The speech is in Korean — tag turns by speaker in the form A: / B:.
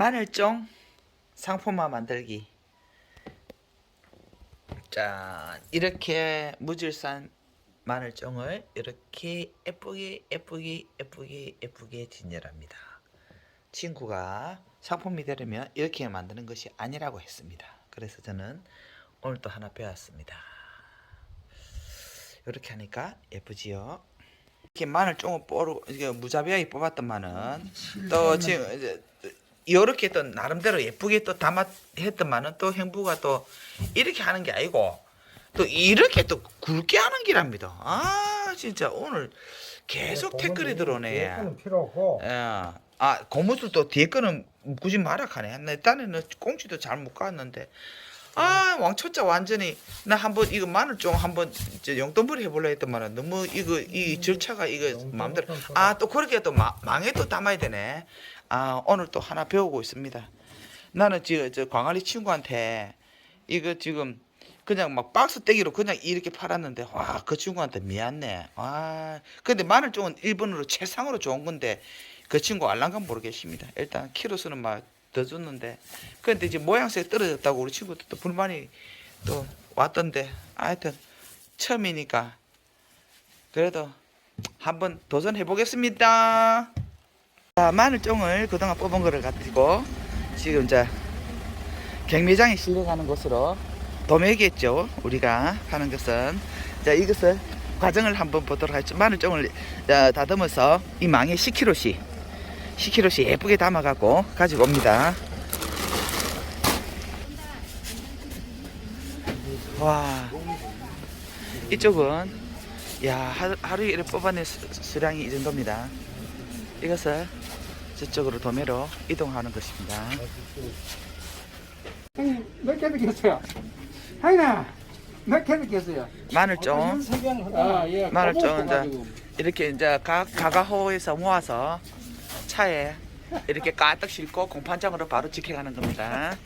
A: 마늘종 상품화 만들기. 자, 이렇게 무질산 마늘종을 이렇게 예쁘게 예쁘게 예쁘게 예쁘게 진열합니다. 친구가 상품이 되려면 이렇게 만드는 것이 아니라고 했습니다. 그래서 저는 오늘 또 하나 배웠습니다. 이렇게 하니까 예쁘지요. 이렇게 마늘 조금 뽀르 이게 무자비하게 뽑았던 마늘 또 지금 이렇게 또 나름대로 예쁘게 또 담아 했던 마늘 또 행부가 또 이렇게 하는 게 아니고 또 이렇게 또 굵게 하는 기랍니다. 아 진짜 오늘 계속 댓글이 들어오네.
B: 는 필요 없고
A: 예. 아 고무줄 또 뒤에 거는 굳이 말아가네. 나 일단은 꽁치도 잘 묶었는데 아 왕초짜 완전히 나 한번 이거 마늘 좀 한번 저 용돈벌이 해볼라 했더만 너무 이거 이 절차가 이거 마음대로 아 또 그렇게 또 마, 망에 또 담아야 되네. 아 오늘 또 하나 배우고 있습니다. 나는 지금 저 광아리 친구한테 이거 지금 그냥 막 박스 떼기로 그냥 이렇게 팔았는데 와 그 친구한테 미안네. 와 근데 마늘 쪽은 일본으로 최상으로 좋은 건데 그 친구 알랑감 모르겠습니다. 일단 키로수는 막 더 줬는데 근데 이제 모양새가 떨어졌다고 우리 친구도 또 불만이 또 왔던데 하여튼 처음이니까 그래도 한번 도전해 보겠습니다. 자, 마늘종을 그동안 뽑은 거를 가지고 지금 이제 경매장에 실려가는 곳으로 도매겠죠 우리가 하는 것은. 자 이것을 과정을 한번 보도록 하죠. 마늘종을 어, 다듬어서 이 망에 10kg씩 10kg씩 예쁘게 담아갖고 가지고 옵니다. 와 이쪽은 야 하루, 하루에 뽑아낸 수- 수량이 이 정도입니다. 이것을 저쪽으로 도매로 이동하는 것입니다
B: 형님 몇개 넣겠어요? 하이나 몇개 넣겠어요?
A: 마늘종
B: 아, 예.
A: 마늘 좀 이제. 이렇게 이제 가, 가가호에서 모아서 차에 이렇게 가득 싣고 공판장으로 바로 직행하는 겁니다.